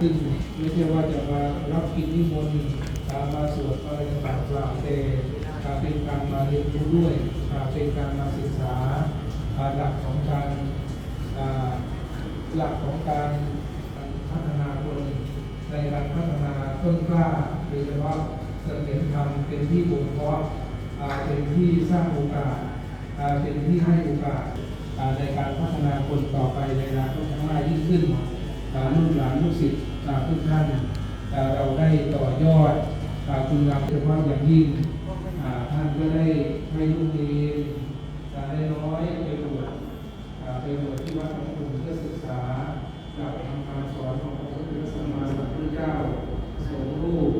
ไม่ใช่ว่าจะมารับกินนิมนต์มาสวดอะไรต่างๆแต่เป็นการมาเรียนรู้ด้วยเป็นการมาศึกษาหลักของการหลักของการพัฒนาคนในการพัฒนาต้นกล้าโดยเฉพาะเสถียรธรรมเป็นที่บ่มเพาะเป็นที่สร้างโอกาสเป็นที่ให้โอกาสในการพัฒนาคนต่อไปในอนาคตข้างหน้ายิ่งขึ้นอ่าลูกหลานลูกศิษย์ ทุกท่านเราได้ต่อยอดคุณงามเฉพาะอย่างยิ่งท่านก็ได้ให้ลูกเรียนอ่าได้น้อยไปบวชไปบวชที่วัดหลวงปู่เพื่อศึกษาหลักธรรมคำสอนของพระพุทธศาสนาสัมพุทธเจ้าสองรูป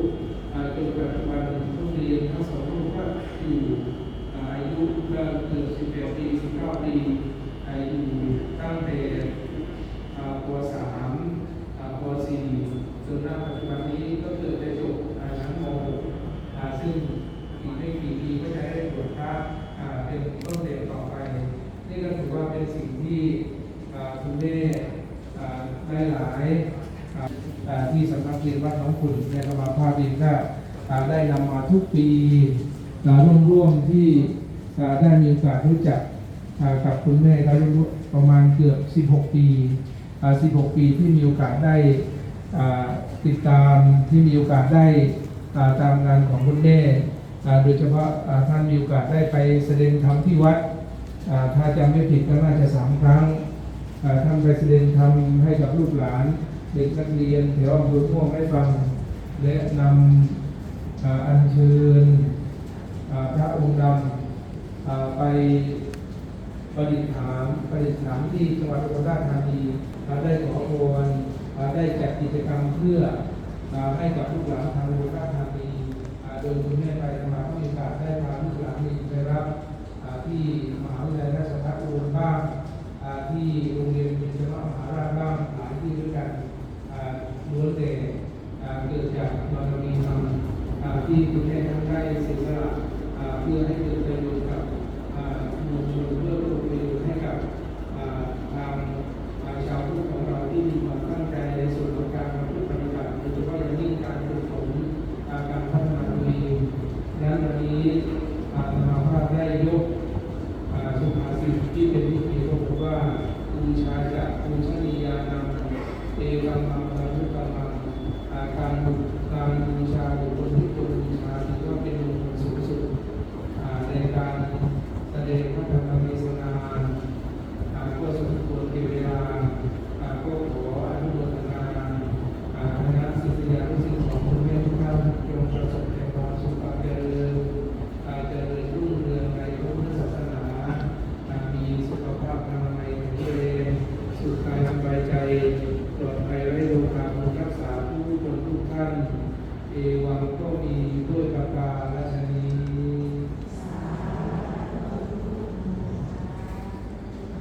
อ่าจนปัจจุบันลูกเรียนทั้งสองรูปก็อยู่อายุก็เกือบสิบแปดปีสิบเก้าปีอายุตั้งแต่ อ่าปสามอ่าปสี่จนณปัจจุบันนี้ก็เกิดได้จบอ่าชั้นมหกอ่าซึ่งอีกไม่กี่ปีก็จะได้ตรวจพระอ่าเป็นต้นเด็กต่อไป นี่ก็ถือว่าเป็นสิ่งที่ อ่าคุณแม่ได้หลายที่สำนักเรียนวัดน้องขุนในธรรมาภาพเองก็ได้นำมาทุกปีอ่าร่วมๆที่ได้มีโอกาสรู้จักกับคุณแม่ก็รู้ประมาณเกือบ 16 ปี 16 ปีที่มีโอกาสได้ติดตามที่มีโอกาสได้ตามงานของคุณแม่โดยเฉพาะท่านมีโอกาสได้ไปแสดงธรรมที่วัดถ้าจำไม่ผิดก็น่าจะสามครั้ง ท่านไปแสดงธรรมให้กับลูกหลาน เด็กนักเรียนแถวอำเภอพ่วงได้ฟัง และนำอัญเชิญพระองค์ดำไปประดิษฐานประดิษฐานที่จังหวัดอุบลราชธานีอ่าได้ขอพรอ่าได้จัดกิจกรรมเพื่ออ่าให้กับลูกหลานทางอุบลราชธานีโดยคุณแม่ไปธรรมาก็มีโอกาสได้พาลูกหลานไปรับอ่าที่มหาวิทยาลัยราชภัฏอุบลบ้าง ที่โรงเรียนเป็เฉพาะมหาราชบ้างหลายที่ด้วยกันล้วนแต่เกิดจากบารมีธรรมที่คุณแม่ท่านได้เสียสละเพื่อให้เกิดประโยชน์กับมวลชนเพื่อประโยชน์ให้กับทางชาวพุทธของเราที่มีความตั้งใจในส่วนของการปฏิบัติโดยเฉพาะอย่างยิ่งการฝึกฝนการพัฒนาตัวเองและวันนี้ธรรมภาพได้ยก การทำการยุติการทำการ เอวังก็มีด้วยประการและ